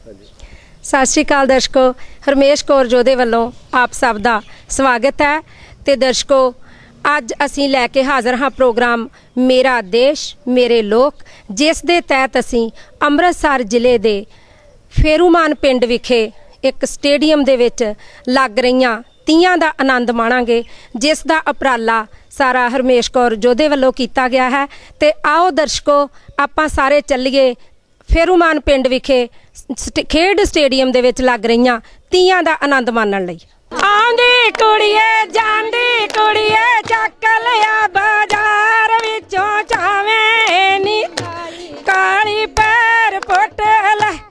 ਸਤਿ ਸ਼੍ਰੀ ਅਕਾਲ ਦਰਸ਼ਕੋ, ਹਰਮੇਸ਼ ਕੌਰ ਜੋਦੇ ਵੱਲੋਂ ਆਪ ਸਭ ਦਾ ਸਵਾਗਤ ਹੈ ਤੇ ਦਰਸ਼ਕੋ, ਅੱਜ ਅਸੀਂ ਲੈ ਕੇ ਹਾਜ਼ਰ ਹਾਂ ਪ੍ਰੋਗਰਾਮ ਮੇਰਾ ਦੇਸ਼, ਮੇਰੇ ਲੋਕ, ਜਿਸ ਦੇ ਤਹਿਤ ਅਸੀਂ ਅੰਮ੍ਰਿਤਸਰ ਜ਼ਿਲ੍ਹੇ ਦੇ ਫੇਰੂਮਾਨ ਪਿੰਡ ਵਿਖੇ ਇੱਕ ਸਟੇਡੀਅਮ ਦੇ ਵਿੱਚ ਲੱਗ ਰਹੀਆਂ ਤੀਆਂ ਦਾ ਆਨੰਦ ਮਾਣਾਂਗੇ, ਜਿਸ ਦਾ ਉਪਰਾਲਾ ਸਾਰਾ ਹਰਮੇਸ਼ ਕੌਰ ਜੋਦੇ ਵੱਲੋਂ ਕੀਤਾ ਗਿਆ ਹੈ। ਤੇ ਆਓ ਦਰਸ਼ਕੋ, ਆਪਾਂ ਸਾਰੇ ਚੱਲੀਏ ਫੇਰੂਮਾਨ ਪਿੰਡ ਵਿਖੇ ਸਟ- ਖੇਡ ਸਟੇਡੀਅਮ ਦੇ ਵਿੱਚ ਲੱਗ ਰਹੀਆਂ ਤੀਆਂ ਦਾ ਆਨੰਦ ਮਾਣਨ ਲਈ। ਆਉਂਦੀ ਕੁੜੀਏ, ਜਾਂਦੀ ਕੁੜੀਏ, ਚੱਕ ਲਿਆ ਬਾਜ਼ਾਰ ਵਿੱਚੋਂ ਚਾਵੇਂ ਨੀ। ਕਾਲੀ ਪੈਰ ਪੁੱਟ ਲੈ।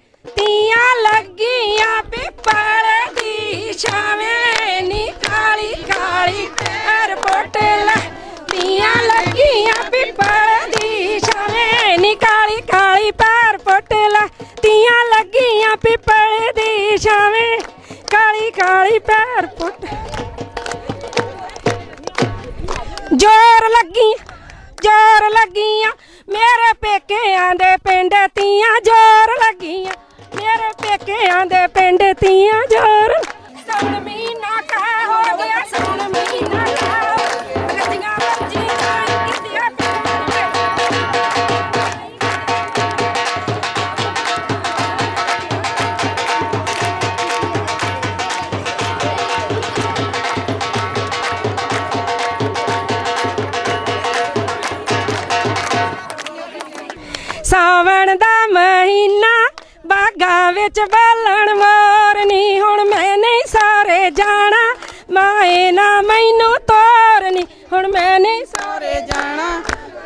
ਬਾਗਾਂ ਵਿੱਚ ਬੈਲਣ ਹੁਣ ਮੈਂ ਨਹੀਂ ਸਾਰੇ ਜਾਣਾ, ਮਾਏ ਨਾ ਮੈਨੂੰ ਤੋਰਨੀ ਹੁਣ ਮੈਂ ਨਹੀਂ ਸਾਰੇ ਜਾਣਾ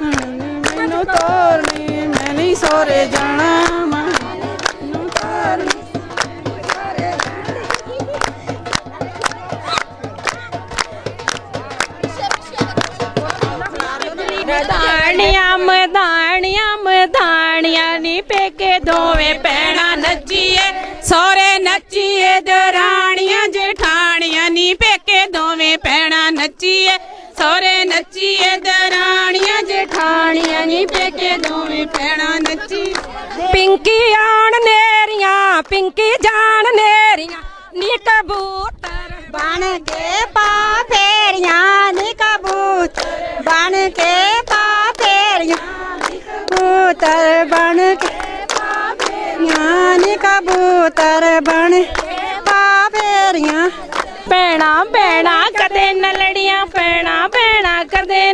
ਮੈਨੂੰ ਤੋਰਨੀ ਮੈਂ ਨਹੀਂ ਸੋਰੇ ਜਾਣਾ ਮੈਨੂੰ ਤੋਰਨੀ ਮਧਾਣੀਆਂ ਮਧਾਣੀਆਂ ਮਧਾਣੀਆਂ ਨੀ ਪੇਕੇ ਦੋਵੇਂ ਪੈ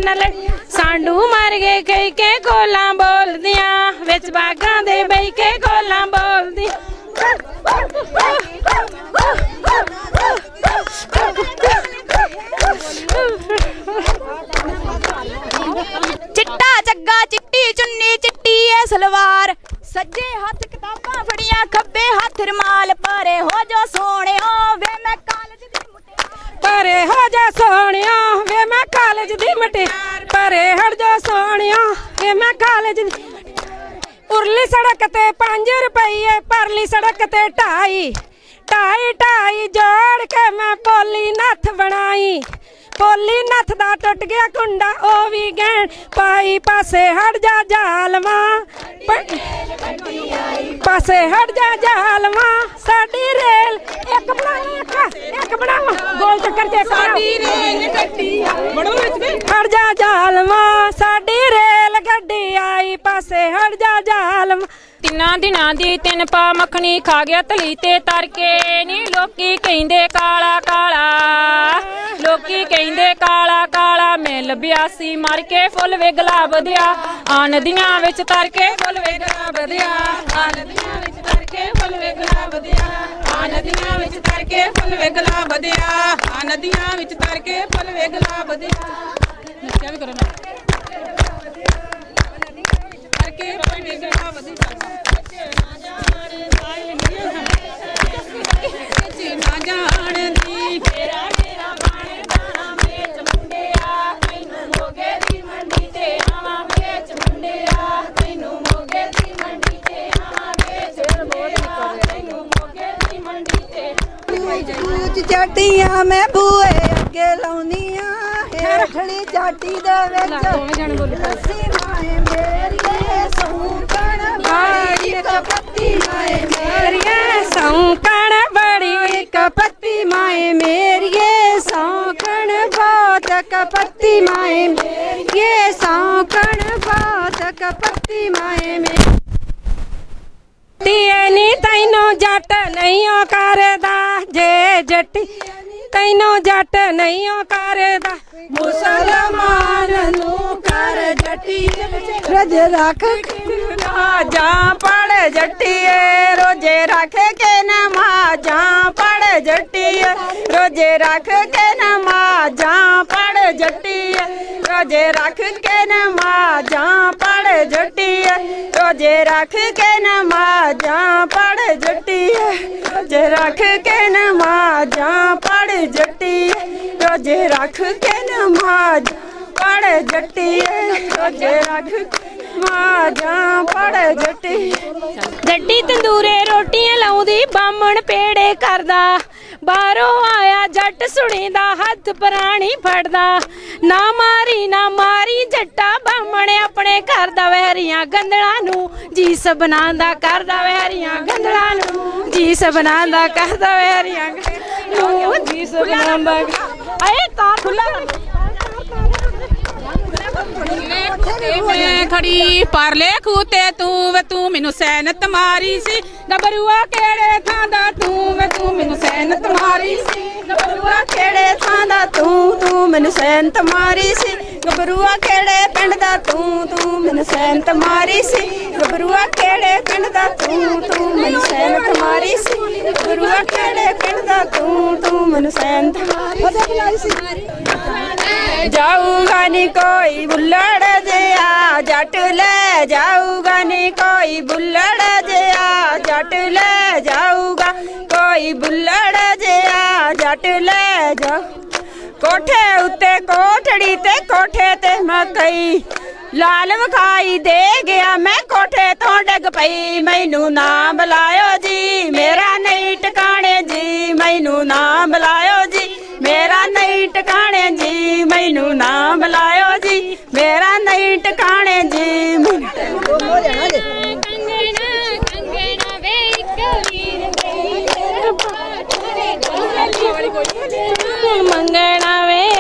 ਕਦੇ ਨਲ ਸਾਂਡੂ ਮਰ ਗਏ ਕਈ ਕੇ ਗੋਲਾਂ ਬੋਲਦੀਆਂ ਵਿੱਚ ਬਾਗਾਂ ਦੇ ਬਈ ਕੇ ਗੋਲਾਂ ਬੋਲਦੀਆਂ। ਚਿੱਟਾ ਚੱਗਾ ਚਿੱਟੀ ਚੁੰਨੀ ਚਿੱਟੀ ਐ ਸਲਵਾਰ। ਸੱਜੇ ਹੱਥ ਕਿਤਾਬਾਂ ਫੜੀਆਂ ਖੱਬੇ ਹੱਥ ਰਮਾਲ। ਪਾਰੇ ਹੋ ਜੋ ਸੋਹਣਿਓ ਵੇ ਮੈਂ ਕਾਲਜ ਦੀ ਮੁਟਿਆਰ। ਪਰੇ ਹੋ ਜਾ ਸੋਹਣਿਆ ਵੇ ਮੈਂ ਕਾਲਜ ਦੀ ਮਟਿਆਰ। ਉਰਲੀ ਸੜਕ ਤੇ 5 ਰੁਪਏ ਪਰਲੀ ਸੜਕ ਤੇ 2.5 ਢਾਈ ਢਾਈ ਜੋੜ ਕੇ ਮੈਂ ਪੋਲੀ ਨੱਥ ਬਣਾਈ। ਪੋਲੀ ਨੱਥ ਦਾ ਟੁੱਟ ਗਿਆ ਕੁੰਡਾ ਉਹ ਵੀ ਗਹਿਣ। ਪਾਈ ਪਾਸੇ ਹਟ ਜਾ ਜਾਲਵਾ। ਪਾਸੇ ਹਟ ਜਾ ਜਾਲਵਾ। ਸਾਡੀ ਰੇਲ ਇੱਕ ਬਣਾਈ ਇੱਕ ਇੱਕ ਬਣਾਵਾ। ਗੋਲ ਚੱਕਰ ਤੇ ਸਾਡੀ ਰੇਲ ਗੱਡੀ ਬੜੋ ਵਿੱਚ ਹਟ ਜਾ ਜਾਲਵਾ। ਸਾਡੀ ਰੇਲ ਗੱਡੀ ਆਈ ਪਾਸੇ ਹਟ ਜਾ ਜਾਲਵਾ ਤਿੰਨਾਂ ਦਿਨਾਂ ਦੀ ਤਿੰਨ ਪਾ ਮੱਖਣੀ ਖਾ ਗਿਆ ਤਲੀ ਤੇ ਤਰ ਕੇ ਨੀ ਲੋਕੀ ਕਹਿੰਦੇ ਕਾਲਾ ਕਾਲਾ। ਲੋਕੀ ਕਹਿੰਦੇ ਕਾਲਾ ਕਾਲਾ ਮੈਂ ਲੱਭਿਆ ਸੀ ਮਰ ਕੇ ਫੁੱਲ ਵੇ ਗੁਲਾਬ ਦਿਆ ਆ ਨਦੀਆਂ ਵਿੱਚ ਤਰ ਕੇ ਫੁੱਲ ਵੇ ਗੁਲਾਬ ਦਿਆ ਆ ਵਿੱਚ ਤਰ ਕੇ ਫੁੱਲ ਵੇ ਗੁਲਾਬ ਦਿਆ ਆ ਨਦੀਆਂ ਵਿੱਚ ਤਰ ਕੇ ਫੁੱਲ ਵੇ ਗੁਲਾਬ ਦਿਆ ਆ ਵਿੱਚ ਤਰ ਕੇ ਫੁੱਲ ਵੇ ਗੁਲਾਬ ਦਿਆ ਨੱਚਿਆ ਵੀ ਕਰੋ ਕਰਕੇ ਫੁੱਲ ਵੇ ਗੁਲਾਬ ਦਿਆ ਨਾ ਜਾਣਦੀ ਤੇਰਾ ਮੇਰਾ ਬਾਣੇ ਦਾਣਾ ਵੇਚ ਮੁੰਡਿਆ ਤੈਨੂੰ ਮੋਗੇ ਦੀ ਮੰਡੀ ਤੇ ਆਵਾਂ ਵੇਚ ਮੁੰਡਿਆ ਤੈਨੂੰ ਮੋਗੇ ਦੀ ਮੰਡੀ ਤੇ ਆਵਾਂ ਵੇਚ ਮੁੰਡਿਆ ਤੈਨੂੰ ਮੋਗੇ ਦੀ ਮੰਡੀ ਤੇ ਉੱਚ ਚਾਟੀਆਂ ਮੈਂ ਬੂਏ ਅੱਗੇ ਲਾਉਨੀਆਂ ਹੇਠਲੀ ਚਾਟੀ ਦੇ ਵਿੱਚ ਲੱਸੀ ਮਾਏ ਮੇਰੀਏ ਸੂਕਣ ਵਾਲੀ ਕਪੱਤੀ ਮਾਏ ਮੇਰੀਏ ਸੌਂਕਣ ਬੜੀ ਕਪੱਤੀ ਮਾਏ ਮੇਰੀਏ ਸੌਂਕਣ ਬਹੁਤ ਕਪੱਤੀ ਮਾਏ ਮੇਰੀਏ ਸੌਂਕਣ ਬਹੁਤ ਕਪੱਤੀ ਮਾਏ ਮੇਰੀਏ ਨੀ ਤੈਨੂੰ ਜੱਟ ਨਹੀਂ ਓ ਕਰਦਾ ਜੇ ਜੱਟੀ ਤੈਨੂੰ ਜੱਟ ਨਹੀਂ ਓ ਕਰਦਾ ਮੁਸਲਮਾਨ ਨੂੰ ਜੱਟੀ ਰਜ ਰੱਖ ਨਮਾਜ਼ਾਂ ਪੜ ਜੱਟੀਏ, ਰੋਜੇ ਰੱਖ ਕੇ ਨਮਾਜ਼ਾਂ ਪੜ ਜੱਟੀਏ। ਰੋਜੇ ਰੱਖ ਕੇ ਨਮਾਜ਼ਾਂ ਪੜ ਜੱਟੀਏ। ਰੋਜੇ ਰੱਖ ਕੇ ਨਮਾਜ਼ਾਂ ਪੜ ਜੱਟੀਏ। ਰੋਜੇ ਰੱਖ ਕੇ ਨਮਾਜ਼ਾਂ ਪੜ ਜੱਟੀਏ। ਰੋਜੇ ਰੱਖ ਕੇ ਨਮਾਜ਼ਾਂ ਪੜ ਜੱਟੀਏ। ਰੋਜੇ ਰੱਖ ਕੇ ਨਮਾਜ਼ ਪੜ ਜੱਟੀਏ ਰੋਜੇ ਰੱਖ ਕੇ ਨਮਾਜ਼ਾਂ ਪੜ ਜੱਟੀਏ। ਜੱਟੀ ਤੰਦੂਰੇ ਰੋਟੀਆਂ ਲਾਉਂਦੀ ਬਾਹਮਣ ਪੇੜੇ ਕਰਦਾ। ਬਾਹਰੋਂ ਆਇਆ ਜੱਟ ਸੁਣੀਦਾ ਹੱਥ ਪ੍ਰਾਣੀ ਫੜਦਾ। ਨਾ ਮਾਰੀ ਨਾ ਮਾਰੀ ਜੱਟਾ ਬਾਹਮਣ ਆਪਣੇ ਘਰ ਦਾ ਵਹਿਰੀਆਂ ਗੰਦਲਾਂ ਨੂੰ ਜੀ ਸਬਨਾਂ ਦਾ ਕਰਦਾ ਵਹਿਰੀਆਂ ਗੰਦਲਾਂ ਨੂੰ ਜੀ ਸਬਨਾਂ ਦਾ ਕਰਦਾ ਵਹਿਰੀਆਂ ਨੂੰ ਜੀ ਸਬਨਾਂ ਦਾ ਆਏ ਤਾਂ ਖੁੱਲਾ ਮੈਂ ਖੜੀ ਪਰਲੇ ਖੂਤੇ ਤੂੰ ਵੇ ਤੂੰ ਮੈਨੂੰ ਸੈਨਤ ਮਾਰੀ ਸੀ। ਗੱਭਰੂਆ ਕਿਹੜੇ ਥਾਂ ਦਾ ਤੂੰ ਵੇ ਤੂੰ ਮੈਨੂੰ ਸੈਨਤ ਮਾਰੀ ਸੀ। ਗੱਭਰੂਆ ਕਿਹੜੇ ਥਾਂ ਦਾ ਤੂੰ ਤੂੰ ਮੈਨੂੰ ਸੈਨਤ ਮਾਰੀ ਸੀ। ਗੱਭਰੂਆ ਕਿਹੜੇ ਪਿੰਡ ਦਾ ਤੂੰ ਤੂੰ ਮੈਨੂੰ ਸੈਨਤ ਮਾਰੀ ਸੀ। ਗੱਭਰੂਆ ਕਿਹੜੇ ਪਿੰਡ ਦਾ ਤੂੰ ਤੂੰ ਮੈਨੂੰ ਸੈਨਤ ਮਾਰੀ ਸੀ। ਗੱਭਰੂਆ ਕਿਹੜੇ ਪਿੰਡ ਦਾ ਤੂੰ ਤੂੰ ਮੈਨੂੰ ਸੈਨਤ ਮਾਰੀ ਸੀ। ਜਾਊਗਾ ਨੀ ਕੋਈ ਬੁੱਲੜ ਜਿਆ ਜੱਟ ਲੈ ਜਾਊਗਾ ਨੀ ਕੋਈ ਬੁੱਲੜ ਜਿਆ ਜੱਟ ਲੈ ਜਾਊਗਾ, ਕੋਈ ਬੁੱਲੜ ਜਿਆ ਜੱਟ ਲੈ ਜਾ ਕੋਠੇ ਉੱਤੇ, ਕੋਠੜੀ ਤੇ, ਕੋਠੇ ਤੇ ਮਕਈ ਲਾਲ ਵਿਖਾਈ ਦੇ ਗਿਆ ਮੈਂ, ਕੋਠੇ ਤੋਂ ਡਿੱਗ ਪਈ। ਮੈਨੂੰ ਨਾ ਬੁਲਾਇਓ ਜੀ, ਮੇਰਾ ਨਹੀਂ ਟਿਕਾਣੇ ਜੀ, ਮੈਨੂੰ ਨਾ ਬੁਲਾਇਓ ਜੀ, ਮੇਰਾ ਨਹੀਂ ਟਿਕਾਣੇ ਜੀ, ਮੈਨੂੰ ਨਾ ਬੁਲਾਇਓ ਜੀ, ਮੇਰਾ ਨਹੀਂ ਟਿਕਾਣੇ ਜੀ, ਮੈਨੂੰ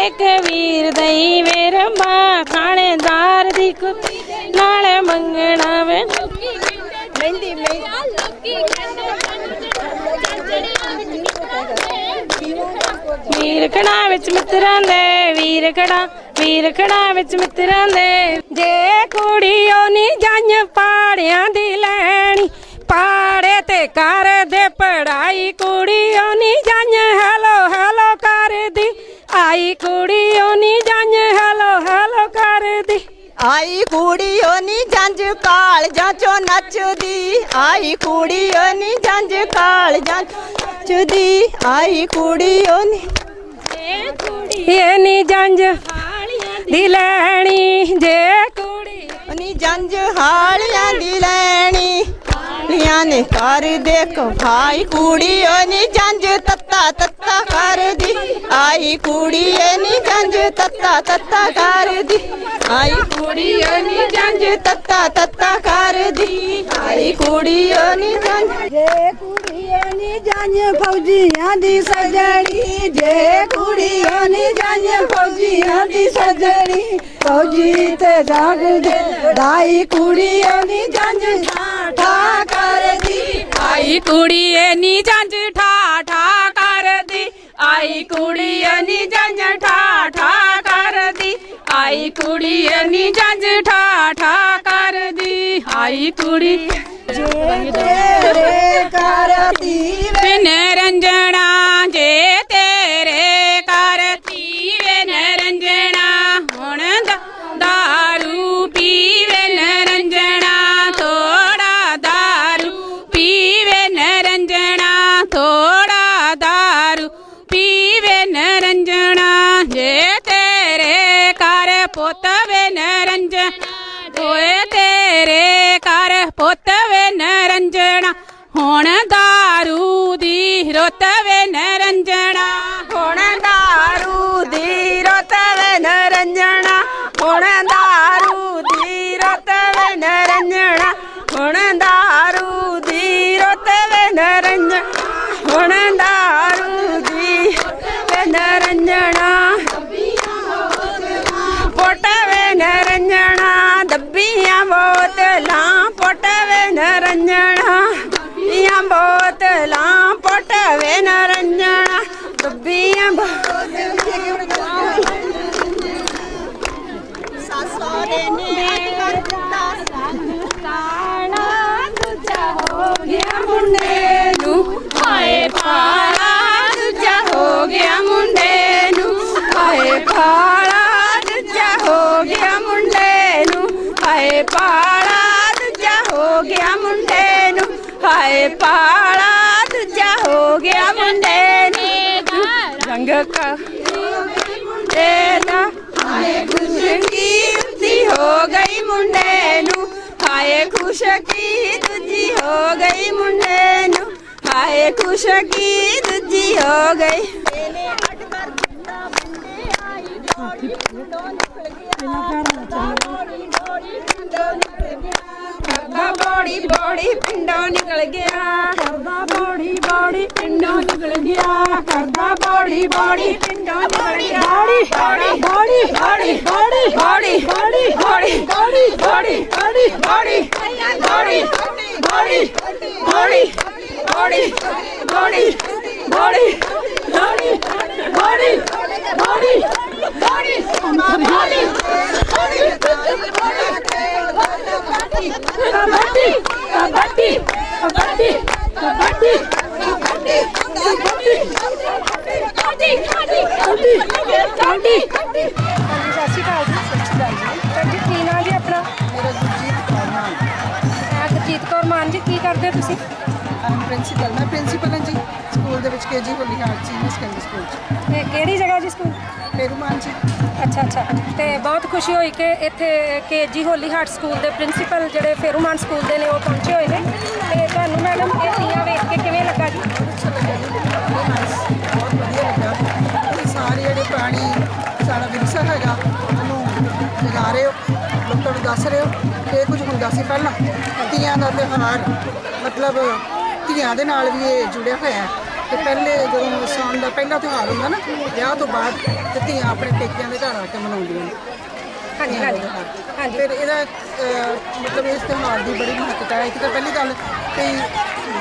ਵੇਖ ਵੀਰ ਦਈ ਵੇਰ ਮਾਂ ਖਾਣੇਦਾਰ ਦੀ ਕੁੱਤੀ ਨਾਲੇ ਮੰਗਣਾ ਵੇ। ਮਹਿੰਦੀ ਵੀਰ ਖੜਾ ਵਿੱਚ ਮਿੱਤਰਾਂ ਦੇ ਵੀਰ ਖੜਾ ਵੀਰ ਖੜਾ ਵਿੱਚ ਮਿੱਤਰਾਂ ਦੇ। ਜੇ ਕੁੜੀ ਉਹ ਨੀ ਜੰਨ ਪਾੜਿਆਂ ਦੀ ਲੈਣੀ ਪਾੜੇ ਤੇ ਕਰਦੇ ਪੜਾਈ ਕੁੜੀ ਉਹ ਨੀ ਜੰਨ ਹੈਲੋ ਹੈਲੋ ਕਰਦੀ। ਆਈ ਕੁੜੀ ਉਹ ਨੀ ਜੰਨ ਹੈਲੋ ਹੈਲੋ ਕਰਦੀ। ਆਈ ਕੁੜੀ ਓ ਨੀ ਜੰਜ ਕਾਲ ਜਾਂਚੋ ਨੱਚਦੀ। ਆਈ ਕੁੜੀ ਓ ਨੀ ਜੰਜ ਕਾਲ ਜਾਂ ਨੱਚਦੀ। ਆਈ ਕੁੜੀ ਓ ਨੀ ਇਹ ਨੀ ਜੰਜ ਦੀ ਲੈਣੀ। ਜੇ ਕੁੜੀ ਨੀ ਜੰਜ ਹਾਲੀਆਂ ਦੀ ਲੈਣੀ। ਲੀਆਂ ਨੇ ਕਰ ਦੇਖ ਭਾਈ ਕੁੜੀ ਓ ਨੀ ਜੰਜ ਤੱਤਾ ਤੱਤਾ ਕਰਦੀ। ਆਈ ਕੁੜੀ ਨੀ ਜੰਜ ਤੱਤਾ ਤੱਤਾ ਕਰਦੀ। ਆਈ ਕੁੜੀ ਨੀ ਜੰਜ ਤੱਤਾ ਤੱਤਾ ਕਰਦੀ। ਆਈ ਕੁੜੀ ਨੀ ਜੰਜ ਜੇ ਕੁੜੀਏ ਨੀ ਜਾਣ ਫੌਜੀਆਂ ਦੀ ਸਜਣੀ। ਜੇ ਕੁੜੀਏ ਨੀ ਜੰਜ ਫੌਜੀਆਂ ਦੀ ਸਜਣੀ। ਫੌਜੀ ਤੇ ਜਾਗ ਦੇ ਦਾਈ ਕੁੜੀਏ ਨੀ ਜੰਜ ਠਾ ਕਰਦੀ। ਆਈ ਕੁੜੀ ਏ ਨੀ ਜੰਜ ਠਾ ਠਾ ਕਰਦੀ। ਆਈ ਕੁੜੀ ਏ ਨੀ ਜੰਜ ਠਾ ਠਾ ਕਰਦੀ। ਆਈ ਕੁੜੀ ਏ ਨੀ ਜੰਜ ਠਾ ਠਾ ਕਰਦੀ। ਆਈ ਕੁੜੀ ਤੇਰੇ ਕਰਦੀ ਵੇ ਨਰੰਜਣਾ ਜੇ ਹੁਣ दारू ਦੀ ਰੁੱਤ ਵੇ ਨਰੰਜਣਾ ਹੁਣ दारू ਦੀ ਰੁੱਤ ਵੇ ਨਰੰਜਣਾ ਹੁਣ दारू ਦੀ ਰੁੱਤ ਵੇ ਨਰੰਜਣਾ ਹੁਣ दारू ਦੀ ਰੁੱਤ ਵੇ ਨਰੰਜਣਾ ਹੁਣ दारू ਦੀ ਵੇ ਨਰੰਜਣਾ ਪੋਟ ਵੇ ਨਰੰਜਣਾ ਦੱਬੀਆਂ ਬੋਤਲਾਂ ਪੋਟ ਵੇ ਨਰੰਜਣਾ അമ്പൂത്തിലാം പൊട്ട വേനരഞ്ജണ തുബിയമ്പൂ സാസ്വാദിനി കാണാ തുജ ഹോ ਹਾਏ ਪਾਲਾ ਦੂਜਾ ਹੋ ਗਿਆ ਮੁੰਡੇ ਨੂੰ। ਰੰਗ ਕਾ ਮੁੰਡੇ ਦਾ ਹਾਏ ਖੁਸ਼ਕੀ ਹੋ ਗਈ ਮੁੰਡੇ ਨੂੰ। ਹਾਏ ਖੁਸ਼ਕੀ ਦੂਜੀ ਹੋ ਗਈ ਮੁੰਡੇ ਨੂੰ। ਹਾਏ ਖੁਸ਼ਕੀ ਦੂਜੀ ਹੋ ਗਈ। ਕਰਦਾ ਬੋੜੀ ਬੋੜੀ ਪਿੰਡੋਂ ਨਿਕਲ ਗਿਆ ਕਰਦਾ ਬੋੜੀ ਬੋੜੀ ਪਿੰਡੋਂ ਨਿਕਲ ਗਿਆ ਕਰਦਾ ਬੋੜੀ ਬੋੜੀ ਪਿੰਡੋਂ ਨਿਕਲ ਗਿਆ ਬੋੜੀ ਬੋੜੀ ਬੋੜੀ ਬੋੜੀ ਬੋੜੀ ਬੋੜੀ ਬੋੜੀ ਬੋੜੀ ਬੋੜੀ ਬੋੜੀ ਬੋੜੀ ਬੋੜੀ ਬੋੜੀ ਬੋੜੀ ਬੋੜੀ ਬੋੜੀ ਬੋੜੀ ਬੋੜੀ ਬੋੜੀ ਬੋੜੀ ਬੋੜੀ ਕਬੱਡੀ ਕਬੱਡੀ ਕਬੱਡੀ ਕਬੱਡੀ ਕਬੱਡੀ ਕਬੱਡੀ ਕਬੱਡੀ ਕਬੱਡੀ ਕਬੱਡੀ ਕਬੱਡੀ। ਸਤਿ ਸ਼੍ਰੀ ਅਕਾਲ ਜੀ ਸਤਿ ਸ਼੍ਰੀ ਅਕਾਲ ਜੀ। ਭੈਣ ਜੀ ਕੀ ਨਾਂ ਜੀ ਆਪਣਾ? ਮੇਰਾ ਗੁਰਜੀਤ ਕੌਰ ਨਾਮ ਮਾਨ ਜੀ ਕੀ ਕਰਦੇ ਹੋ ਤੁਸੀਂ? ਆਮ ਪ੍ਰਿੰਸੀਪਲ ਮੈਂ ਪ੍ਰਿੰਸੀਪਲ ਹਾਂ ਜੀ ਸਕੂਲ ਦੇ ਵਿੱਚ KG Holy Heart Senior Secondary School ਚ। ਇਹ ਕਿਹੜੀ ਜਗ੍ਹਾ ਜੀ ਸਕੂਲ ਪੇਰੂਮਾਨ ਜੀ। ਅੱਛਾ ਅੱਛਾ। ਤੇ ਬਹੁਤ ਖੁਸ਼ੀ ਹੋਈ ਕਿ ਇੱਥੇ ਕੇਜੀ ਹੋਲੀ ਹਾਰਟ ਸਕੂਲ ਦੇ ਪ੍ਰਿੰਸੀਪਲ ਜਿਹੜੇ ਫੇਰੂਮਾਨ ਸਕੂਲ ਦੇ ਨੇ ਉਹ ਪਹੁੰਚੇ ਹੋਏ ਨੇ। ਤੇ ਤੁਹਾਨੂੰ ਮੈਡਮ ਇਹ ਤੀਆਂ ਵੇਖ ਕੇ ਕਿਵੇਂ ਲੱਗਾ ਜੀ? ਬਹੁਤ ਵਧੀਆ ਲੱਗਾ ਤੁਸੀਂ ਸਾਰੇ ਜਿਹੜੇ ਪੁਰਾਣੀ ਸਾਡਾ ਵਿਰਸਾ ਹੈਗਾ ਉਹਨੂੰ ਜਗਾ ਰਹੇ ਹੋ ਲੋਕਾਂ ਨੂੰ ਦੱਸ ਰਹੇ ਹੋ ਕਿ ਇਹ ਕੁਝ ਹੁੰਦਾ ਸੀ ਪਹਿਲਾਂ। ਤੀਆਂ ਦਾ ਤਿਉਹਾਰ ਮਤਲਬ ਧੀਆਂ ਦੇ ਨਾਲ ਵੀ ਇਹ ਜੁੜਿਆ ਹੋਇਆ ਹੈ। ਤੇ ਪਹਿਲੇ ਜਦੋਂ ਸਾਉਣ ਦਾ ਪਹਿਲਾ ਤਿਉਹਾਰ ਹੁੰਦਾ ਨਾ ਵਿਆਹ ਤੋਂ ਬਾਅਦ ਤੇ ਧੀਆਂ ਆਪਣੇ ਪੇਕਿਆਂ ਦੇ ਘਰ ਆ ਕੇ ਮਨਾਉਂਦੀਆਂ ਨੇ। ਹਾਂਜੀ ਫਿਰ ਇਹਦਾ ਅਹ, ਮਤਲਬ ਇਸ ਤਿਉਹਾਰ ਦੀ ਬੜੀ ਮਹੱਤਤਾ ਹੈ। ਇੱਕ ਤਾਂ ਪਹਿਲੀ ਗੱਲ ਕਿ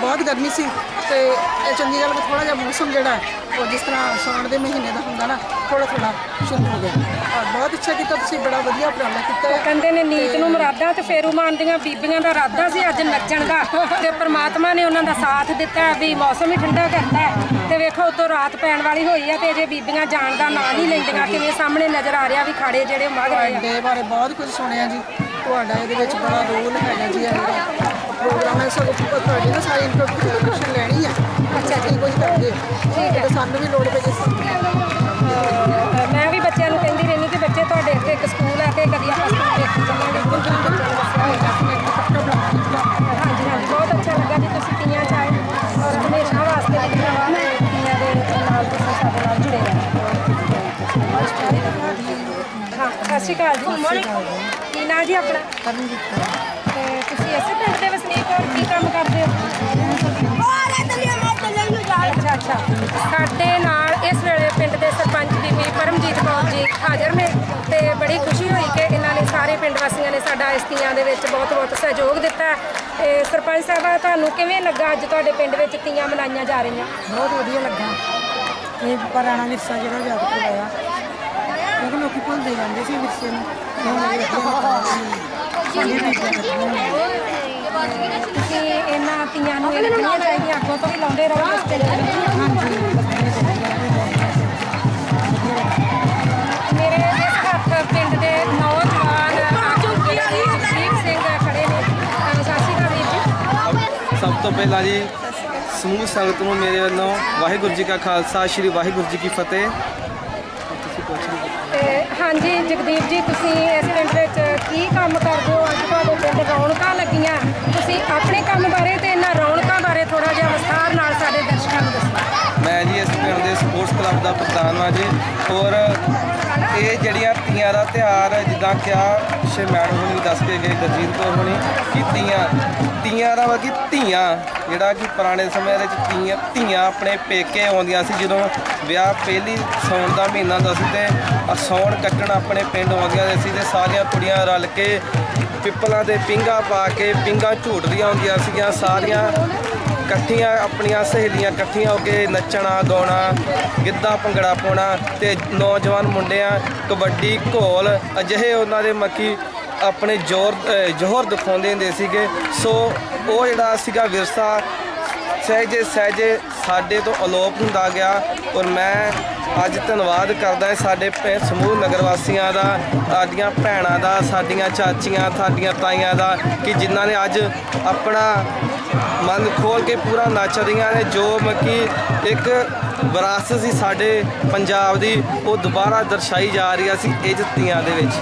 ਬਹੁਤ ਗਰਮੀ ਸੀ। ਤੇ ਇਹ ਚੰਗੀ ਗੱਲ ਕਿ ਥੋੜਾ ਜਿਹਾ ਮੌਸਮ ਜਿਹੜਾ ਉਹ ਜਿਸ ਤਰ੍ਹਾਂ ਸਾਉਣ ਦੇ ਮਹੀਨੇ ਦਾ ਹੁੰਦਾ ਨਾ ਥੋੜਾ ਥੋੜਾ ਸ਼ੁਰੂ ਹੋ ਗਿਆ। ਔਰ ਬਹੁਤ ਅੱਛਾ ਕੀਤਾ ਤੁਸੀਂ ਬੜਾ ਵਧੀਆ ਉਪਰਾਲਾ ਕੀਤਾ ਹੈ। ਕਹਿੰਦੇ ਨੇ ਨੀਤ ਨੂੰ ਮੁਰਾਦਾਂ ਤੇ ਫੇਰੂਮਾਨ ਦੀਆਂ ਬੀਬੀਆਂ ਦਾ ਇਰਾਦਾ ਸੀ ਅੱਜ ਨੱਚਣ ਦਾ ਤੇ ਪ੍ਰਮਾਤਮਾ ਨੇ ਉਹਨਾਂ ਦਾ ਸਾਥ ਦਿੱਤਾ ਵੀ ਮੌਸਮ ਹੀ ਠੰਡਾ ਕਰਤਾ ਹੈ। ਤੇ ਵੇਖੋ ਉਤੋਂ ਰਾਤ ਪੈਣ ਵਾਲੀ ਹੋਈ ਹੈ ਤੇ ਜੇ ਬੀਬੀਆਂ ਜਾਣ ਦਾ ਨਾਂ ਨਹੀਂ ਲੈਂਦੀਆਂ ਕਿਵੇਂ ਸਾਹਮਣੇ ਨਜ਼ਰ ਆ ਰਿਹਾ ਵੀ ਖਾੜੇ ਜਿਹੜੇ ਮਗ ਰਹੇ ਆ। ਤੁਹਾਡੇ ਬਾਰੇ ਬਹੁਤ ਕੁਝ ਸੁਣਿਆ ਜੀ। ਤੁਹਾਡਾ ਇਹਦੇ ਵਿੱਚ ਬੜਾ ਰੋਲ ਹੈਗਾ ਜੀ। ਇਹ ਪ੍ਰੋਗਰਾਮ ਹੈ ਸਭ ਤੁਹਾਡੀ ਨਾ ਸਾਰੀ ਇਨਫੋਰਮੇਸ਼ਨ ਲੈਣੀ ਹੈ ਅੱਛਾ ਜੀ ਕੁਝ ਕਰਦੇ ਠੀਕ ਹੈ ਸਾਨੂੰ ਵੀ ਲੋੜ ਪਈ ਜਿਸ ਅਹ ਮੈਂ ਵੀ ਬੱਚਿਆਂ ਨੂੰ ਕਹਿੰਦੀ ਰਹਿੰਦੀ ਕਿ ਬੱਚੇ ਤੁਹਾਡੇ ਇੱਥੇ ਇੱਕ ਸਕੂਲ ਹੈ ਤੇ ਕਦੀ ਆਪਾਂ ਸਕੂਲ ਦੇਖਣ ਚੱਲਾਂਗੇ ਬਿਲਕੁਲ ਬੱਚਿਆਂ ਨੂੰ ਦੱਸਿਆ ਹੋਏਗਾ ਹਾਂਜੀ ਹਾਂਜੀ। ਬਹੁਤ ਅੱਛਾ ਲੱਗਾ ਜੀ ਤੁਸੀਂ ਤੀਆਂ ਚ ਆਏ ਔਰ ਹਮੇਸ਼ਾ ਵਾਸਤੇ ਜਿਹੜਾ ਵਾ ਤੀਆਂ ਦੇ ਨਾਲ ਤੁਸੀਂ ਸਾਡੇ ਨਾਲ ਜੁੜੇ ਰਹਿਣਾ। ਹਾਂ ਸਤਿ ਸ਼੍ਰੀ ਅਕਾਲ ਜੀ। ਕੀ ਨਾਂ ਜੀ ਆਪਣਾ? ਤੇ ਤੁਸੀਂ ਇਸੇ ਪਿੰਡ ਦੇ ਵਸਨੀਕ ਹੋ ਕੀ ਕੰਮ ਕਰਦੇ ਹੋ? ਸਾਡੇ ਨਾਲ ਇਸ ਵੇਲੇ ਪਿੰਡ ਦੇ ਸਰਪੰਚ ਬੀਬੀ ਪਰਮਜੀਤ ਕੌਰ ਜੀ ਹਾਜ਼ਰ ਨੇ ਤੇ ਬੜੀ ਖੁਸ਼ੀ ਹੋਈ ਕਿ ਇਹਨਾਂ ਨੇ ਸਾਰੇ ਪਿੰਡ ਵਾਸੀਆਂ ਨੇ ਸਾਡਾ ਇਸ ਤੀਆਂ ਦੇ ਵਿੱਚ ਬਹੁਤ ਬਹੁਤ ਸਹਿਯੋਗ ਦਿੱਤਾ ਹੈ। ਤੇ ਸਰਪੰਚ ਸਾਹਿਬਾ, ਤੁਹਾਨੂੰ ਕਿਵੇਂ ਲੱਗਾ ਅੱਜ ਤੁਹਾਡੇ ਪਿੰਡ ਵਿੱਚ ਤੀਆਂ ਮਨਾਈਆਂ ਜਾ ਰਹੀਆਂ? ਬਹੁਤ ਵਧੀਆ ਲੱਗਾ। ਇਹ ਪੁਰਾਣਾ ਵਿਰਸਾ ਜਿਹੜਾ ਯਾਦ ਕਰਵਾਇਆ। ਕਿਉਂਕਿ ਲੋਕੀ ਭੁੱਲਦੇ ਜਾਂਦੇ ਸੀ ਵਿਰਸੇ ਨੂੰ। ਤੁਸੀਂ ਇਹਨਾਂ ਤੀਆਂ ਨੂੰ ਇਹ ਚਾਹੀਦੀਆਂ, ਅੱਗੋਂ ਤੋਂ ਵੀ ਲਾਉਂਦੇ ਰਹੋ। ਤੋਂ ਪਹਿਲਾਂ ਜੀ, ਸਮੂਹ ਸੰਗਤ ਨੂੰ ਮੇਰੇ ਵੱਲੋਂ ਵਾਹਿਗੁਰੂ ਜੀ ਕਾ ਖਾਲਸਾ, ਸ੍ਰੀ ਵਾਹਿਗੁਰੂ ਜੀ ਕੀ ਫਤਿਹ। ਪੁੱਛ ਲਓ ਤੇ ਹਾਂਜੀ, ਜਗਦੀਪ ਜੀ, ਤੁਸੀਂ ਇਸ ਪਿੰਡ ਵਿੱਚ ਕੀ ਕੰਮ ਕਰਦੇ ਹੋ? ਅੱਜ ਤੁਹਾਡੇ ਪਿੰਡ ਰੌਣਕਾਂ ਲੱਗੀਆਂ। ਤੁਸੀਂ ਆਪਣੇ ਕੰਮ ਬਾਰੇ ਤੇ ਇਹਨਾਂ ਰੌਣਕਾਂ ਬਾਰੇ ਥੋੜਾ ਜਿਹਾ ਵਿਸਥਾਰ ਨਾਲ ਸਾਡੇ ਦੱਸੋ ਮੈਂ ਜੀ ਇਸ ਪਿੰਡ ਦੇ ਸਪੋਰਟਸ ਕਲੱਬ ਦਾ ਪ੍ਰਧਾਨ ਹਾਂ ਜੀ। ਔਰ ਇਹ ਜਿਹੜੀਆਂ ਤੀਆਂ ਦਾ ਤਿਉਹਾਰ ਜਿੱਦਾਂ ਕਿਹਾ ਸ਼ੇ ਮੈਡਮ ਹੁਣੀ ਦੱਸ ਕੇ ਗਏ, ਗਰਜੀਤ ਕੌਰ ਹੁਣੀ, ਕਿ ਤੀਆਂ ਤੀਆਂ ਦਾ ਵਾ ਕਿ ਧੀਆਂ, ਜਿਹੜਾ ਕਿ ਪੁਰਾਣੇ ਸਮੇਂ ਦੇ ਵਿੱਚ ਤੀਆਂ, ਧੀਆਂ ਆਪਣੇ ਪੇਕੇ ਆਉਂਦੀਆਂ ਸੀ, ਜਦੋਂ ਵਿਆਹ ਪਹਿਲੀ ਸੌਣ ਦਾ ਮਹੀਨਾ ਹੁੰਦਾ ਸੀ ਤੇ ਆਹ ਸੌਣ ਕੱਟਣ ਆਪਣੇ ਪਿੰਡ ਆਉਂਦੀਆਂ ਸੀ ਤੇ ਸਾਰੀਆਂ ਕੁੜੀਆਂ ਰਲ ਕੇ ਪਿੱਪਲਾਂ ਤੇ ਪਿੰਗਾ ਪਾ ਕੇ ਪਿੰਗਾ ਝੂਟਦੀਆਂ ਹੁੰਦੀਆਂ ਸੀਗੀਆਂ, ਸਾਰੀਆਂ ਇਕੱਠੀਆਂ ਆਪਣੀਆਂ ਸਹੇਲੀਆਂ ਇਕੱਠੀਆਂ ਹੋ ਕੇ ਨੱਚਣਾ, ਗਾਉਣਾ, ਗਿੱਧਾ, ਭੰਗੜਾ ਪਾਉਣਾ ਤੇ ਨੌਜਵਾਨ ਮੁੰਡਿਆਂ ਕਬੱਡੀ, ਘੋਲ ਅਜਿਹੇ ਉਹਨਾਂ ਦੇ ਮੱਕੀ ਆਪਣੇ ਜ਼ੋਰ ਜ਼ੋਹਰ ਦਿਖਾਉਂਦੇ ਹੁੰਦੇ ਸੀਗੇ। ਸੋ ਉਹ ਜਿਹੜਾ ਸੀਗਾ ਵਿਰਸਾ, ਸਹਿਜੇ ਸਹਿਜੇ ਸਾਡੇ ਤੋਂ ਅਲੋਪ ਹੁੰਦਾ ਗਿਆ ਔਰ ਮੈਂ ਅੱਜ ਧੰਨਵਾਦ ਕਰਦਾ ਸਾਡੇ ਭੈ- ਸਮੂਹ ਨਗਰ ਵਾਸੀਆਂ ਦਾ, ਸਾਡੀਆਂ ਭੈਣਾਂ ਦਾ, ਸਾਡੀਆਂ ਚਾਚੀਆਂ, ਸਾਡੀਆਂ ਤਾਈਆਂ ਦਾ ਕਿ ਜਿਨ੍ਹਾਂ ਨੇ ਅੱਜ ਆਪਣਾ ਮਨ ਖੋਲ ਕੇ ਪੂਰਾ ਨੱਚ ਰਹੀਆਂ ਨੇ ਜੋ ਮੱਕੀ ਇੱਕ ਵਿਰਾਸਤ ਸੀ ਸਾਡੇ ਪੰਜਾਬ ਦੀ ਉਹ ਦੁਬਾਰਾ ਦਰਸਾਈ ਜਾ ਰਹੀ ਸੀ ਇਹ ਜੁੱਤੀਆਂ ਦੇ ਵਿੱਚ।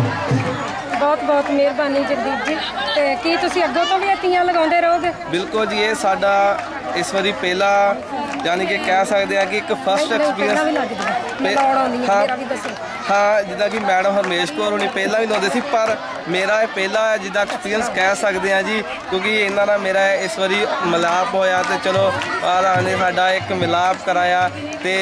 ਬਹੁਤ ਬਹੁਤ ਮਿਹਰਬਾਨੀ ਜਗਦੀਪ ਜੀ। ਤੇ ਕੀ ਤੁਸੀਂ ਅੱਗੋਂ ਤੋਂ ਵੀ ਇਹ ਤੀਆਂ ਲਗਾਉਂਦੇ ਰਹੋਗੇ? ਬਿਲਕੁਲ ਜੀ ਇਹ ਸਾਡਾ ਇਸ ਵਾਰੀ ਪਹਿਲਾ ਯਾਨੀ ਕਿ ਕਹਿ ਸਕਦੇ ਆ ਕਿ ਇੱਕ ਫਸਟ ਐਕਸਪੀਰੀਅੰਸ ਹੈ ਆਉਂਦੀ ਹੈ ਮੇਰਾ ਵੀ ਦੱਸੋ। ਹਾਂ ਜਿੱਦਾਂ ਕਿ ਮੈਡਮ ਹਰਮੇਸ਼ ਕੌਰ ਹੁਣੀ ਪਹਿਲਾਂ ਵੀ ਲਾਉਂਦੇ ਸੀ ਪਰ ਮੇਰਾ ਇਹ ਪਹਿਲਾ ਹੈ ਜਿੱਦਾਂ ਐਕਸਪੀਰੀਅੰਸ ਕਹਿ ਸਕਦੇ ਆ ਜੀ ਕਿਉਂਕਿ ਇਹਨਾਂ ਨਾਲ ਮੇਰਾ ਇਸ ਵਾਰੀ ਮਿਲਾਪ ਹੋਇਆ ਤੇ ਚਲੋ ਮਹਾਰਾਜ ਨੇ ਸਾਡਾ ਇੱਕ ਮਿਲਾਪ ਕਰਾਇਆ ਤੇ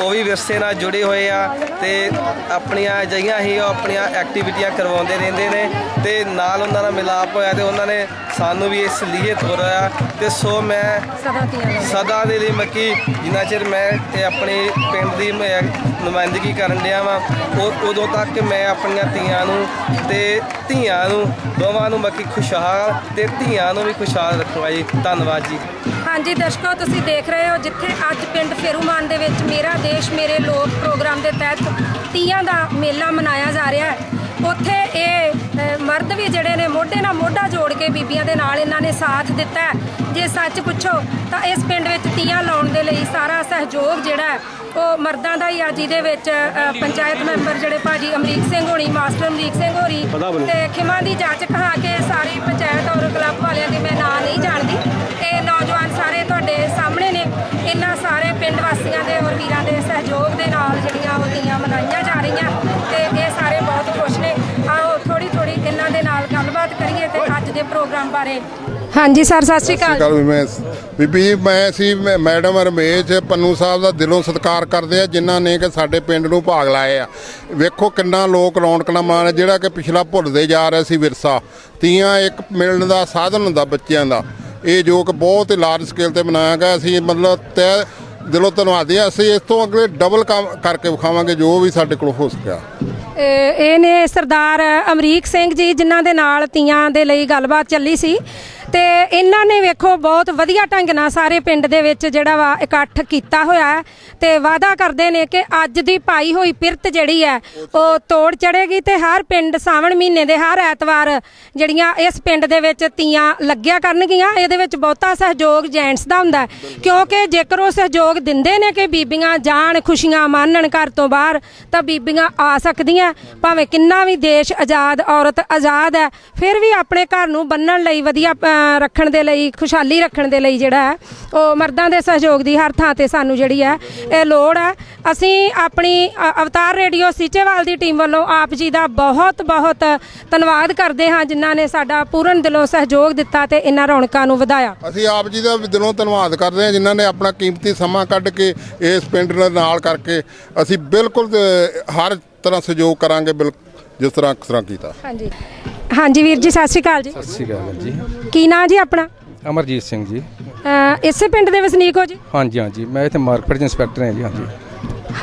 ਉਹ ਵੀ ਵਿਰਸੇ ਨਾਲ ਜੁੜੇ ਹੋਏ ਆ ਤੇ ਆਪਣੀਆਂ ਅਜਿਹੀਆਂ ਹੀ ਉਹ ਆਪਣੀਆਂ ਐਕਟੀਵਿਟੀਆਂ ਕਰਵਾਉਂਦੇ ਰਹਿੰਦੇ ਨੇ ਤੇ ਨਾਲ ਉਹਨਾਂ ਦਾ ਮਿਲਾਪ ਹੋਇਆ ਤੇ ਉਹਨਾਂ ਨੇ ਸਾਨੂੰ ਵੀ ਇਸ ਲਈ ਤੋਰਿਆ ਤੇ ਸੋ ਮੈਂ ਸਦਾ ਤੀਆਂ ਲਾਉਂਦੇ ਸਦਾ ਦੇ ਲਈ ਮੱਕੀ ਜਿੰਨਾ ਚਿਰ ਮੈਂ ਇਹ ਆਪਣੇ ਪਿੰਡ ਦੀ ਮੈਂ ਨੁਮਾਇੰਦਗੀ ਕਰਨ ਡਿਆ ਵਾਂ। ਉਹ ਉਦੋਂ ਤੱਕ ਮੈਂ ਆਪਣੀਆਂ ਧੀਆਂ ਨੂੰ ਤੇ ਧੀਆਂ ਨੂੰ, ਦੋਵਾਂ ਨੂੰ ਮੱਕੀ ਖੁਸ਼ਹਾਲ ਤੇ ਧੀਆਂ ਨੂੰ ਵੀ ਖੁਸ਼ਹਾਲ ਰੱਖੂਗਾ ਜੀ ਧੰਨਵਾਦ ਜੀ। ਹਾਂਜੀ, ਦਰਸ਼ਕੋ, ਤੁਸੀਂ ਦੇਖ ਰਹੇ ਹੋ ਜਿੱਥੇ ਅੱਜ ਪਿੰਡ ਫੇਰੂਮਾਨ ਦੇ ਵਿੱਚ ਮੇਰਾ ਦੇਸ਼, ਮੇਰੇ ਲੋਕ ਪ੍ਰੋਗਰਾਮ ਦੇ ਤਹਿਤ ਤੀਆਂ ਦਾ ਮੇਲਾ ਮਨਾਇਆ ਜਾ ਰਿਹਾ ਹੈ। ਉੱਥੇ ਇਹ ਮਰਦ ਵੀ ਜਿਹੜੇ ਨੇ, ਮੋਢੇ ਨਾਲ ਮੋਢਾ ਜੋੜ ਕੇ ਬੀਬੀਆਂ ਦੇ ਨਾਲ ਇਹਨਾਂ ਨੇ ਸਾਥ ਦਿੱਤਾ ਜੇ ਸੱਚ ਪੁੱਛੋ, ਤਾਂ ਇਸ ਪਿੰਡ ਵਿੱਚ ਤੀਆਂ ਲਾਉਣ ਦੇ ਲਈ ਸਾਰਾ ਸਹਿਯੋਗ ਜਿਹੜਾ ਉਹ ਮਰਦਾਂ ਦਾ ਹੀ ਆ ਜਿਹਦੇ ਵਿੱਚ ਅ, ਪੰਚਾਇਤ ਮੈਂਬਰ ਜਿਹੜੇ ਭਾਜੀ ਅਮਰੀਕ ਸਿੰਘ ਹੋਣੀ ਮਾਸਟਰ ਅਮਰੀਕ ਸਿੰਘ ਹੋਰੀ ਤੇ ਖਿਮਾ ਦੀ ਜੱਜ ਕਹਾ ਕੇ ਸਾਰੀ ਪੰਚਾਇਤ ਔਰ ਕਲੱਬ ਵਾਲਿਆਂ ਦੇ ਮੈਂ ਨਾਂ ਨਹੀਂ ਜਾਣਦੀ। ਇਹ ਨੌਜਵਾਨ ਸਾਰੇ ਤੁਹਾਡੇ ਸਾਹਮਣੇ ਨੇ। ਇਹਨਾਂ ਸਾਰੇ ਪਿੰਡ ਵਾਸੀਆਂ ਦੇ ਔਰ ਵੀਰਾਂ ਦੇ ਸਹਿਯੋਗ ਦੇ ਨਾਲ ਜਿਹੜੀਆਂ ਉਹ ਤੀਆਂ ਮਨਾਈਆਂ ਜਾ ਰਹੀਆਂ ਤੇ ਇਹ ਸਾਰੇ ਬਹੁਤ ਖੁਸ਼ ਨੇ। ਆਓ ਥੋੜੀ ਥੋੜੀ ਇਹਨਾਂ ਦੇ ਨਾਲ ਗੱਲਬਾਤ ਕਰੀਏ ਤੇ ਅੱਜ ਦੇ ਪ੍ਰੋਗਰਾਮ ਬਾਰੇ। ਹਾਂਜੀ ਸਰ ਸਤਿ ਸ਼੍ਰੀ ਅਕਾਲ। ਕੱਲ ਵੀ ਮੈਂ ਬੀਬੀ ਜੀ, ਮੈਂ ਸੀ ਮੈਡਮ ਰਮੇਸ਼ ਪੰਨੂ ਸਾਹਿਬ ਦਾ ਦਿਲੋਂ ਸਤਿਕਾਰ ਕਰਦੇ ਆ, ਜਿਨ੍ਹਾਂ ਨੇ ਕਿ ਸਾਡੇ ਪਿੰਡ ਨੂੰ ਭਾਗ ਲਾਏ ਆ। ਵੇਖੋ ਕਿੰਨਾ ਲੋਕ ਰੌਣਕ ਨਾਲ ਮਾਣ ਜਿਹੜਾ ਕਿ ਪਿਛਲਾ ਭੁੱਲਦੇ ਜਾ ਰਿਹਾ ਸੀ ਵਿਰਸਾ। ਤੀਆਂ ਇੱਕ ਮਿਲਣ ਦਾ ਸਾਧਨ ਹੁੰਦਾ ਬੱਚਿਆਂ ਦਾ। ਇਹ ਜੋ ਕਿ ਬਹੁਤ ਹੀ ਲਾਰਜ ਸਕੇਲ ਤੇ ਬਣਾਇਆ ਗਿਆ। ਸੀ ਮਤਲਬ ਤੈ ਦਿਲੋਂ ਧੰਨਵਾਦੀ ਹਾਂ ਅਸੀਂ ਇਸ ਤੋਂ ਅਗਲੇ ਡਬਲ ਕੰਮ ਕਰਕੇ ਵਿਖਾਵਾਂਗੇ, ਜੋ ਵੀ ਸਾਡੇ ਕੋਲ ਹੋ ਸਕਿਆ। ਇਹ ਨੇ ਸਰਦਾਰ ਅਮਰੀਕ ਸਿੰਘ ਜੀ, ਜਿਨ੍ਹਾਂ ਦੇ ਨਾਲ ਤੀਆਂ ਦੇ ਲਈ ਗੱਲਬਾਤ ਚੱਲੀ ਸੀ। ਤੇ ਇਹਨਾਂ ਨੇ ਵੇਖੋ ਬਹੁਤ ਵਧੀਆ ਢੰਗ ਨਾਲ ਸਾਰੇ ਪਿੰਡ ਦੇ ਵਿੱਚ ਜਿਹੜਾ ਵਾ ਇਕੱਠ ਕੀਤਾ ਹੋਇਆ ਹੈ ਤੇ ਵਾਅਦਾ ਕਰਦੇ ਨੇ ਕਿ ਅੱਜ ਦੀ ਪਾਈ ਹੋਈ ਪਿਰਤ ਜਿਹੜੀ ਹੈ ਉਹ ਤੋੜ ਚੜੇਗੀ ਤੇ ਹਰ ਪਿੰਡ ਸਾਵਣ ਮਹੀਨੇ ਦੇ ਹਰ ਐਤਵਾਰ ਜਿਹੜੀਆਂ ਇਸ ਪਿੰਡ ਦੇ ਵਿੱਚ ਤੀਆਂ ਲੱਗਿਆ ਕਰਨਗੀਆਂ। ਇਹਦੇ ਵਿੱਚ ਬਹੁਤਾ ਸਹਿਯੋਗ ਜੈਂਟਸ ਦਾ ਹੁੰਦਾ ਕਿਉਂਕਿ ਜੇਕਰ ਉਹ ਸਹਿਯੋਗ ਦਿੰਦੇ ਨੇ ਕਿ ਬੀਬੀਆਂ ਜਾਣ ਖੁਸ਼ੀਆਂ ਮਾਣਨ ਘਰ ਤੋਂ ਬਾਹਰ ਤਾਂ ਬੀਬੀਆਂ ਆ ਸਕਦੀਆਂ। ਭਾਵੇਂ ਕਿੰਨਾ ਵੀ ਦੇਸ਼ ਆਜ਼ਾਦ ਔਰਤ ਆਜ਼ਾਦ ਹੈ ਫਿਰ ਵੀ ਆਪਣੇ ਘਰ ਨੂੰ ਬੰਨਣ ਲਈ ਵਧੀਆ ਰੱਖਣ ਦੇ ਲਈ ਖੁਸ਼ਹਾਲੀ ਰੱਖਣ ਦੇ ਲਈ ਜਿਹੜਾ ਹੈ ਉਹ ਮਰਦਾਂ ਦੇ ਸਹਿਯੋਗ ਦੀ ਹਰ ਥਾਂ ਤੇ ਸਾਨੂੰ ਜਿਹੜੀ ਹੈ ਇਹ ਲੋੜ ਹੈ। ਅਸੀਂ ਆਪਣੀ ਅਵਤਾਰ ਰੇਡੀਓ ਸੀਚੇਵਾਲ ਦੀ ਟੀਮ ਵੱਲੋਂ ਆਪ ਜੀ ਦਾ ਬਹੁਤ ਬਹੁਤ ਧੰਨਵਾਦ ਕਰਦੇ ਹਾਂ ਜਿਨ੍ਹਾਂ ਨੇ ਸਾਡਾ ਪੂਰਨ ਦਿਲੋਂ ਸਹਿਯੋਗ ਦਿੱਤਾ ਤੇ ਇਹਨਾਂ ਰੌਣਕਾਂ ਨੂੰ ਵਧਾਇਆ। ਅਸੀਂ ਆਪ ਜੀ ਦਾ ਦਿਲੋਂ ਧੰਨਵਾਦ ਕਰਦੇ ਹਾਂ ਜਿਨ੍ਹਾਂ ਨੇ ਆਪਣਾ ਕੀਮਤੀ ਸਮਾਂ ਕੱਢ ਕੇ ਇਸ ਪਿੰਡ ਨਾਲ ਕਰਕੇ ਅਸੀਂ ਬਿਲਕੁਲ ਹਰ ਤਰ੍ਹਾਂ ਸਹਿਯੋਗ ਕਰਾਂਗੇ ਬਿਲ ਜਿਸ ਤਰ੍ਹਾਂ ਕਿਸ ਤਰ੍ਹਾਂ ਕੀਤਾ। ਹਾਂਜੀ। ਹਾਂਜੀ ਵੀਰ ਜੀ ਸਤਿ ਸ਼੍ਰੀ ਅਕਾਲ ਜੀ। ਸਤਿ ਸ਼੍ਰੀ ਅਕਾਲ ਜੀ। ਕੀ ਨਾਂ ਜੀ ਆਪਣਾ? ਅਮਰਜੀਤ ਸਿੰਘ ਜੀ। ਇਸੇ ਪਿੰਡ ਦੇ ਵਸਨੀਕ ਹੋ ਜੀ? ਹਾਂਜੀ ਹਾਂਜੀ। ਮੈਂ ਇੱਥੇ ਮਾਰਕੀਟ 'ਚ ਇੰਸਪੈਕਟਰ ਹਾਂ ਜੀ ਹਾਂਜੀ।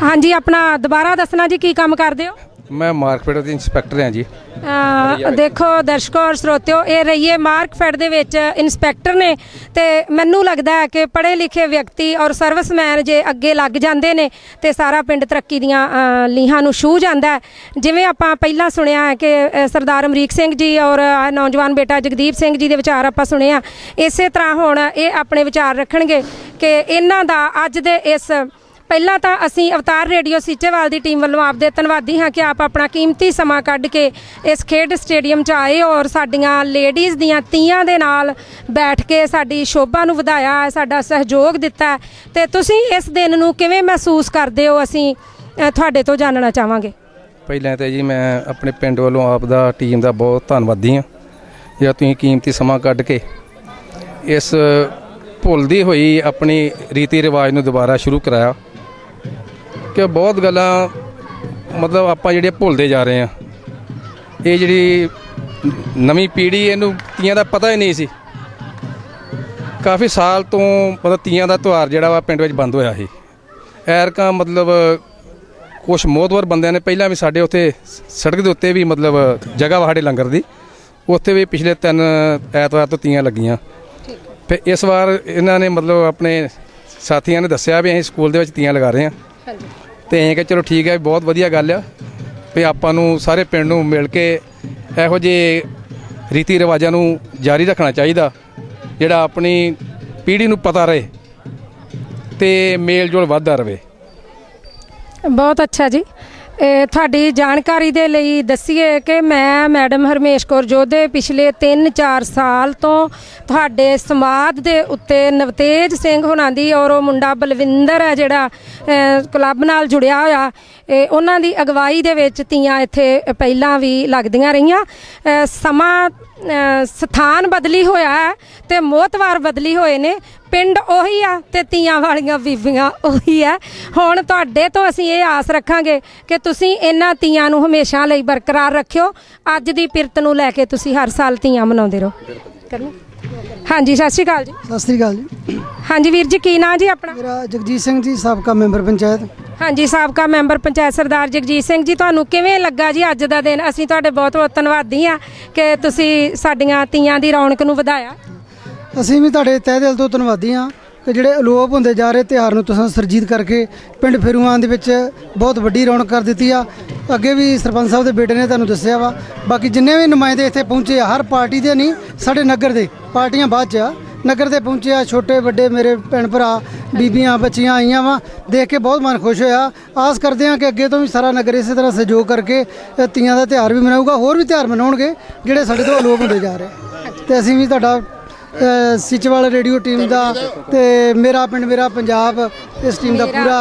ਹਾਂਜੀ ਆਪਣਾ ਦੁਬਾਰਾ ਦੱਸਣਾ ਜੀ ਕੀ ਕੰਮ ਕਰਦੇ ਹੋ? ਮੈਂ ਮਾਰਕਫੈਡ ਦੇ ਇੰਸਪੈਕਟਰ ਹਾਂ ਜੀ। ਅ, ਦੇਖੋ ਦਰਸ਼ਕੋ ਔਰ ਸਰੋਤਿਓ ਇਹ ਰਹੀਏ ਮਾਰਕਫੈਡ ਦੇ ਵਿੱਚ ਇਨਸਪੈਕਟਰ ਨੇ ਤੇ ਮੈਨੂੰ ਲੱਗਦਾ ਹੈ ਕਿ ਪੜ੍ਹੇ ਲਿਖੇ ਵਿਅਕਤੀ ਔਰ ਸਰਵਿਸਮੈਨ ਜੇ ਅੱਗੇ ਲੱਗ ਜਾਂਦੇ ਨੇ ਤੇ ਸਾਰਾ ਪਿੰਡ ਤਰੱਕੀ ਦੀਆਂ ਅ, ਲੀਹਾਂ ਨੂੰ ਛੂਹ ਜਾਂਦਾ ਹੈ। ਜਿਵੇਂ ਆਪਾਂ ਪਹਿਲਾਂ ਸੁਣਿਆ ਹੈ ਕਿ ਅ, ਸਰਦਾਰ ਅਮਰੀਕ ਸਿੰਘ ਜੀ ਔਰ ਆਹ ਨੌਜਵਾਨ ਬੇਟਾ ਜਗਦੀਪ ਸਿੰਘ ਜੀ ਦੇ ਵਿਚਾਰ ਆਪਾਂ ਸੁਣਿਆ। ਇਸੇ ਤਰ੍ਹਾਂ ਹੁਣ ਇਹ ਆਪਣੇ ਵਿਚਾਰ ਰੱਖਣਗੇ ਕਿ ਇਹਨਾਂ ਦਾ ਅੱਜ ਦੇ ਇਸ ਪਹਿਲਾਂ ਤਾਂ ਅਸੀਂ ਅਵਤਾਰ ਰੇਡੀਓ ਸੀਚੇਵਾਲ ਦੀ ਟੀਮ ਵੱਲੋਂ ਆਪਦੇ ਧੰਨਵਾਦੀ ਹਾਂ ਕਿ ਆਪ ਆਪਣਾ ਕੀਮਤੀ ਸਮਾਂ ਕੱਢ ਕੇ ਇਸ ਖੇਡ ਸਟੇਡੀਅਮ 'ਚ ਆਏ ਔਰ ਸਾਡੀਆਂ ਲੇਡੀਜ਼ ਦੀਆਂ ਤੀਆਂ ਦੇ ਨਾਲ ਬੈਠ ਕੇ ਸਾਡੀ ਸ਼ੋਭਾ ਨੂੰ ਵਧਾਇਆ, ਸਾਡਾ ਸਹਿਯੋਗ ਦਿੱਤਾ ਹੈ। ਤੇ ਤੁਸੀਂ ਇਸ ਦਿਨ ਨੂੰ ਕਿਵੇਂ ਮਹਿਸੂਸ ਕਰਦੇ ਹੋ? ਅਸੀਂ ਤੁਹਾਡੇ ਤੋਂ ਜਾਣਨਾ ਚਾਹਾਂਗੇ। ਪਹਿਲਾਂ ਤਾਂ ਜੀ ਮੈਂ ਆਪਣੇ ਪਿੰਡ ਵੱਲੋਂ ਆਪ ਦਾ ਟੀਮ ਦਾ ਬਹੁਤ ਧੰਨਵਾਦੀ ਹਾਂ। ਜਾਂ ਤੁਸੀਂ ਕੀਮਤੀ ਸਮਾਂ ਕੱਢ ਕੇ ਇਸ ਭੁੱਲਦੀ ਹੋਈ ਆਪਣੀ ਰੀਤੀ ਰਿਵਾਜ ਨੂੰ ਦੁਬਾਰਾ ਸ਼ੁਰੂ ਕਰਾਇਆ। ਕਿ ਬਹੁਤ ਗੱਲਾਂ ਮਤਲਬ ਆਪਾਂ ਜਿਹੜੇ ਭੁੱਲਦੇ ਜਾ ਰਹੇ ਆ ਇਹ ਜਿਹੜੀ ਨਵੀਂ ਪੀੜ੍ਹੀ, ਇਹਨੂੰ ਤੀਆਂ ਦਾ ਪਤਾ ਹੀ ਨਹੀਂ ਸੀ। ਕਾਫੀ ਸਾਲ ਤੋਂ ਮਤਲਬ ਤੀਆਂ ਦਾ ਤਿਉਹਾਰ ਜਿਹੜਾ ਵਾ ਪਿੰਡ ਵਿੱਚ ਬੰਦ ਹੋਇਆ ਸੀ। ਐਰਕਾ ਮਤਲਬ ਕੁਝ ਮੋਹਤਵਰ ਬੰਦਿਆਂ ਨੇ ਪਹਿਲਾਂ ਵੀ ਸਾਡੇ ਉੱਥੇ ਸੜਕ ਦੇ ਉੱਤੇ ਵੀ ਮਤਲਬ ਜਗ੍ਹਾ ਵਾ ਸਾਡੇ ਲੰਗਰ ਦੀ। ਉੱਥੇ ਵੀ ਪਿਛਲੇ ਤਿੰਨ ਐਤਵਾਰ ਤੋਂ ਤੀਆਂ ਲੱਗੀਆਂ। ਫਿਰ ਇਸ ਵਾਰ ਇਹਨਾਂ ਨੇ ਮਤਲਬ ਆਪਣੇ ਸਾਥੀਆਂ ਨੇ ਦੱਸਿਆ ਵੀ ਅਸੀਂ ਸਕੂਲ ਦੇ ਵਿੱਚ ਤੀਆਂ ਲਗਾ ਰਹੇ ਹਾਂ। ਤੇ ਐਂ ਕਿ ਚਲੋ ਠੀਕ ਹੈ, ਬਹੁਤ ਵਧੀਆ ਗੱਲ ਆ ਵੀ ਆਪਾਂ ਨੂੰ ਸਾਰੇ ਪਿੰਡ ਨੂੰ ਮਿਲ ਕੇ ਇਹੋ ਜਿਹੇ ਰੀਤੀ ਰਿਵਾਜਾਂ ਨੂੰ ਜਾਰੀ ਰੱਖਣਾ ਚਾਹੀਦਾ, ਜਿਹੜਾ ਆਪਣੀ ਪੀੜ੍ਹੀ ਨੂੰ ਪਤਾ ਰਹੇ ਤੇ ਮੇਲ ਜੋਲ ਵੱਧਦਾ ਰਹੇ। ਬਹੁਤ ਅੱਛਾ ਜੀ। ਤੁਹਾਡੀ ਜਾਣਕਾਰੀ ਦੇ ਲਈ ਦੱਸੀਏ ਕਿ ਮੈਂ ਮੈਡਮ ਹਰਮੇਸ਼ ਕੌਰ ਜੋਧੇ ਪਿਛਲੇ 3-4 ਸਾਲ ਤੋਂ ਤੁਹਾਡੇ ਸਮਾਦ ਦੇ ਉੱਤੇ ਨਵਤੇਜ ਸਿੰਘ ਹੁਣਾਂ ਦੀ ਔਰ ਉਹ ਮੁੰਡਾ ਬਲਵਿੰਦਰ ਹੈ ਜਿਹੜਾ ਕਲੱਬ ਨਾਲ ਜੁੜਿਆ ਹੋਇਆ, ਇਹ ਉਹਨਾਂ ਦੀ ਅਗਵਾਈ ਦੇ ਵਿੱਚ ਤੀਆਂ ਇੱਥੇ ਪਹਿਲਾਂ ਵੀ ਲੱਗਦੀਆਂ ਰਹੀਆਂ। ਸਮਾਂ ਸਥਾਨ ਬਦਲੀ ਹੋਇਆ ਹੈ ਤੇ ਮੋਤਵਾਰ ਬਦਲੀ ਹੋਏ ਨੇ। ਪਿੰਡ ਉਹੀ ਆ ਤੇ ਤੀਆਂ ਵਾਲੀਆਂ ਬੀਬੀਆਂ ਉਹੀ ਆ ਹੁਣ ਤੁਹਾਡੇ ਤੋਂ ਅਸੀਂ ਇਹ ਆਸ ਰੱਖਾਂਗੇ ਕਿ ਤੁਸੀਂ ਇਹਨਾਂ ਤੀਆਂ ਨੂੰ ਹਮੇਸ਼ਾ ਲਈ ਬਰਕਰਾਰ ਰੱਖਿਓ। ਅੱਜ ਦੀ ਪਿਰਤ ਨੂੰ ਲੈ ਕੇ ਤੁਸੀਂ ਹਰ ਸਾਲ ਤੀਆਂ ਮਨਾਉਂਦੇ ਰਹੋ। ਕਰਨੀ। ਹਾਂਜੀ ਸਤਿ ਸ਼੍ਰੀ ਅਕਾਲ ਜੀ। ਸਤਿ ਸ੍ਰੀ ਅਕਾਲ ਜੀ। ਹਾਂਜੀ ਵੀਰ ਜੀ ਕੀ ਨਾਂ ਜੀ ਆਪਣਾ? ਮੇਰਾ ਜਗਜੀਤ ਸਿੰਘ ਜੀ ਸਾਬਕਾ ਮੈਂਬਰ ਪੰਚਾਇਤ। ਹਾਂਜੀ ਸਾਬਕਾ ਮੈਂਬਰ ਪੰਚਾਇਤ ਸਰਦਾਰ ਜਗਜੀਤ ਸਿੰਘ ਜੀ ਤੁਹਾਨੂੰ ਕਿਵੇਂ ਲੱਗਾ ਜੀ ਅੱਜ ਦਾ ਦਿਨ? ਅਸੀਂ ਤੁਹਾਡੇ ਬਹੁਤ ਬਹੁਤ ਧੰਨਵਾਦੀ ਆ ਕਿ ਤੁਸੀਂ ਸਾਡੀਆਂ ਤੀਆਂ ਦੀ ਰੌਣਕ ਨੂੰ ਵਧਾਇਆ। ਅਸੀਂ ਵੀ ਤੁਹਾਡੇ ਤਹਿ ਦਿਲ ਤੋਂ ਧੰਨਵਾਦੀ ਹਾਂ। ਕਿ ਜਿਹੜੇ ਅਲੋਪ ਹੁੰਦੇ ਜਾ ਰਹੇ ਤਿਉਹਾਰ ਨੂੰ ਤੁਸੀਂ ਸਰਜੀਤ ਕਰਕੇ ਪਿੰਡ ਫਿਰੂਆਂ ਦੇ ਵਿੱਚ ਬਹੁਤ ਵੱਡੀ ਰੌਣਕ ਕਰ ਦਿੱਤੀ ਆ। ਅੱਗੇ ਵੀ ਸਰਪੰਚ ਸਾਹਿਬ ਦੇ ਬੇਟੇ ਨੇ ਤੁਹਾਨੂੰ ਦੱਸਿਆ ਵਾ। ਬਾਕੀ ਜਿੰਨੇ ਵੀ ਨੁਮਾਇੰਦੇ ਇੱਥੇ ਪਹੁੰਚੇ ਆ, ਹਰ ਪਾਰਟੀ ਦੇ ਨਹੀਂ, ਸਾਡੇ ਨਗਰ ਦੇ ਪਾਰਟੀਆਂ ਬਾਅਦ ਚ ਆ। ਨਗਰ ਦੇ ਪਹੁੰਚੇ ਆ ਛੋਟੇ, ਵੱਡੇ, ਮੇਰੇ ਭੈਣ ਭਰਾ, ਬੀਬੀਆਂ, ਬੱਚੀਆਂ ਆਈਆਂ ਵਾ। ਦੇਖ ਕੇ ਬਹੁਤ ਮਨ ਖੁਸ਼ ਹੋਇਆ। ਆਸ ਕਰਦੇ ਹਾਂ ਕਿ ਅੱਗੇ ਤੋਂ ਵੀ ਸਾਰਾ ਨਗਰ ਇਸੇ ਤਰ੍ਹਾਂ ਸਹਿਯੋਗ ਕਰਕੇ ਤੀਆਂ ਦਾ ਤਿਉਹਾਰ ਵੀ ਮਨਾਊਗਾ, ਹੋਰ ਵੀ ਤਿਉਹਾਰ ਮਨਾਉਣਗੇ, ਜਿਹੜੇ ਸਾਡੇ ਤੋਂ ਅਲੋਪ ਹੁੰਦੇ ਜਾ ਰਹੇ ਤੇ ਅਸੀਂ ਵੀ ਤੁਹਾਡਾ ਸਿਚਵਾਲ ਰੇਡੀਓ ਟੀਮ ਦਾ ਤੇ ਮੇਰਾ ਪਿੰਡ ਮੇਰਾ ਪੰਜਾਬ ਇਸ ਟੀਮ ਦਾ ਪੂਰਾ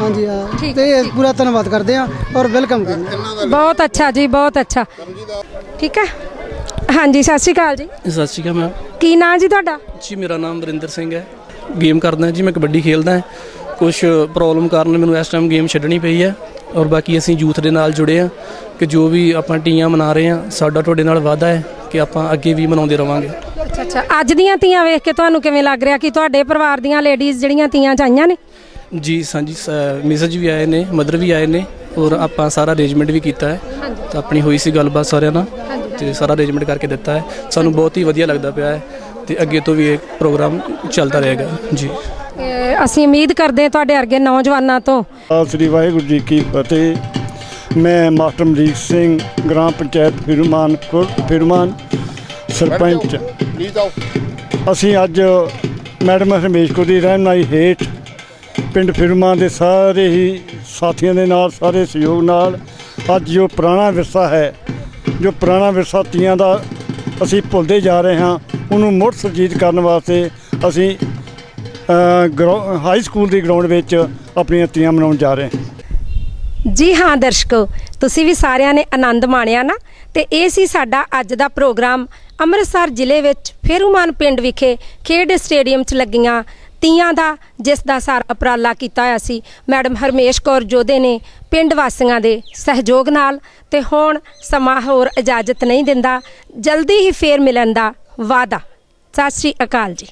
ਹਾਂਜੀ ਹਾਂ। ਠੀਕ ਤੇ ਪੂਰਾ ਧੰਨਵਾਦ ਕਰਦੇ ਹਾਂ ਔਰ ਵੈਲਕਮ ਕਰਦੇ ਹਾਂ। ਬਹੁਤ ਅੱਛਾ ਜੀ ਬਹੁਤ ਅੱਛਾ। ਠੀਕ ਹੈ? ਹਾਂਜੀ ਸਤਿ ਸ਼੍ਰੀ ਅਕਾਲ ਜੀ। ਸਤਿ ਸ਼੍ਰੀ ਅਕਾਲ ਮੈਮ। ਕੀ ਨਾਂ ਜੀ ਤੁਹਾਡਾ? ਜੀ ਮੇਰਾ ਨਾਮ ਵਰਿੰਦਰ ਸਿੰਘ ਹੈ। ਗੇਮ ਕਰਦਾ ਜੀ ਮੈਂ ਕਬੱਡੀ ਖੇਲਦਾ ਹਾਂ। ਕੁਝ ਪ੍ਰੋਬਲਮ ਕਾਰਨ ਮੈਨੂੰ ਇਸ ਟਾਈਮ ਗੇਮ ਛੱਡਣੀ ਪਈ ਹੈ ਔਰ ਬਾਕੀ ਅਸੀਂ ਯੂਥ ਦੇ ਨਾਲ ਜੁੜੇ ਆ ਕਿ ਜੋ ਵੀ ਆਪਾਂ ਟੀਆਂ ਮਨਾ ਰਹੇ ਆ ਸਾਡਾ ਤੁਹਾਡੇ ਨਾਲ ਵਾਅਦਾ ਹੈ ਕਿ ਆਪਾਂ ਅੱਗੇ ਵੀ ਮਨਾਉਂਦੇ ਰਵਾਂਗੇ। ਅੱਛਾ ਅੱਜ ਦੀਆਂ ਤੀਆਂ ਵੇਖ ਕੇ ਤੁਹਾਨੂੰ ਕਿਵੇਂ ਲੱਗ ਰਿਹਾ ਕਿ ਤੁਹਾਡੇ ਪਰਿਵਾਰ ਦੀਆਂ ਲੇਡੀਜ਼ ਜਿਹੜੀਆਂ ਤੀਆਂ ਚ ਆਈਆਂ ਨੇ? ਜੀ ਸਾਂਜੀ ਮੈਸੇਜ ਵੀ ਆਏ ਨੇ ਮਦਰ ਵੀ ਆਏ ਨੇ ਔਰ ਆਪਾਂ ਸਾਰਾ ਅਰੇਂਜਮੈਂਟ ਵੀ ਕੀਤਾ ਹੈ। ਤਾਂ ਆਪਣੀ ਹੋਈ ਸੀ ਗੱਲਬਾਤ ਸਾਰਿਆਂ ਨਾਲ ਤੇ ਸਾਰਾ ਅਰੇਂਜਮੈਂਟ ਕਰਕੇ ਦਿੱਤਾ ਹੈ। ਸਾਨੂੰ ਬਹੁਤ ਹੀ ਵਧੀਆ ਲੱਗਦਾ ਪਿਆ ਹੈ ਤੇ ਅੱਗੇ ਤੋਂ ਵੀ ਇਹ ਪ੍ਰੋਗਰਾਮ ਚੱਲਦਾ ਰਹੇਗਾ। ਜੀ। ਅਸੀਂ ਉਮੀਦ ਕਰਦੇ ਹਾਂ ਤੁਹਾਡੇ ਵਰਗੇ ਨੌਜਵਾਨਾਂ ਤੋਂ। ਸਤਿ ਸ੍ਰੀ ਵਾਹਿਗੁਰੂ ਜੀ ਕੀ ਫਤਿਹ। ਮੈਂ master Marik Singh gram panchayat Firman Firman sarpanch. Please ਆਓ ਅਸੀਂ ਅੱਜ ਮੈਡਮ ਹਰਮੇਸ਼ ਕੌਰ ਦੀ ਰਹਿਨਮਾਈ ਹੇਠ ਪਿੰਡ ਫਿਰਮਾਨ ਦੇ ਸਾਰੇ ਹੀ ਸਾਥੀਆਂ ਦੇ ਨਾਲ ਸਾਰੇ ਸਹਿਯੋਗ ਨਾਲ ਅੱਜ ਜੋ ਪੁਰਾਣਾ ਵਿਰਸਾ ਹੈ ਜੋ ਪੁਰਾਣਾ ਵਿਰਸਾ ਤੀਆਂ ਦਾ ਅਸੀਂ ਭੁੱਲਦੇ ਜਾ ਰਹੇ ਹਾਂ ਉਹਨੂੰ ਮੁੜ ਸੁਰਜੀਤ ਕਰਨ ਵਾਸਤੇ ਅਸੀਂ ਹਾਈ ਸਕੂਲ ਦੀ ਗਰਾਊਂਡ ਵਿੱਚ ਆਪਣੀਆਂ ਤੀਆਂ ਮਨਾਉਣ ਜਾ ਰਹੇ ਹਾਂ। ਜੀ ਹਾਂ ਦਰਸ਼ਕੋ ਤੁਸੀਂ ਵੀ ਸਾਰਿਆਂ ਨੇ ਆਨੰਦ ਮਾਣਿਆ ਨਾ? ਤੇ ਇਹ ਸੀ ਸਾਡਾ ਅੱਜ ਦਾ ਪ੍ਰੋਗਰਾਮ। ਅੰਮ੍ਰਿਤਸਰ ਜ਼ਿਲ੍ਹੇ ਵਿੱਚ ਫੇਰੂਮਾਨ ਪਿੰਡ ਵਿਖੇ ਖੇਡ ਸਟੇਡੀਅਮ 'ਚ ਲੱਗੀਆਂ ਤੀਆਂ ਦਾ, ਜਿਸ ਦਾ ਸਾਰ ਉਪਰਾਲਾ ਕੀਤਾ ਹੋਇਆ ਸੀ। ਮੈਡਮ ਹਰਮੇਸ਼ ਕੌਰ ਜੋਧੇ ਨੇ ਪਿੰਡ ਵਾਸੀਆਂ ਦੇ ਸਹਿਯੋਗ ਨਾਲ ਤੇ ਹੁਣ ਸਮਾਂ ਹੋਰ ਇਜਾਜ਼ਤ ਨਹੀਂ ਦਿੰਦਾ, ਜਲਦੀ ਹੀ ਫੇਰ ਮਿਲਣ ਦਾ ਵਾਅਦਾ। ਸਤਿ ਸ੍ਰੀ ਅਕਾਲ ਜੀ।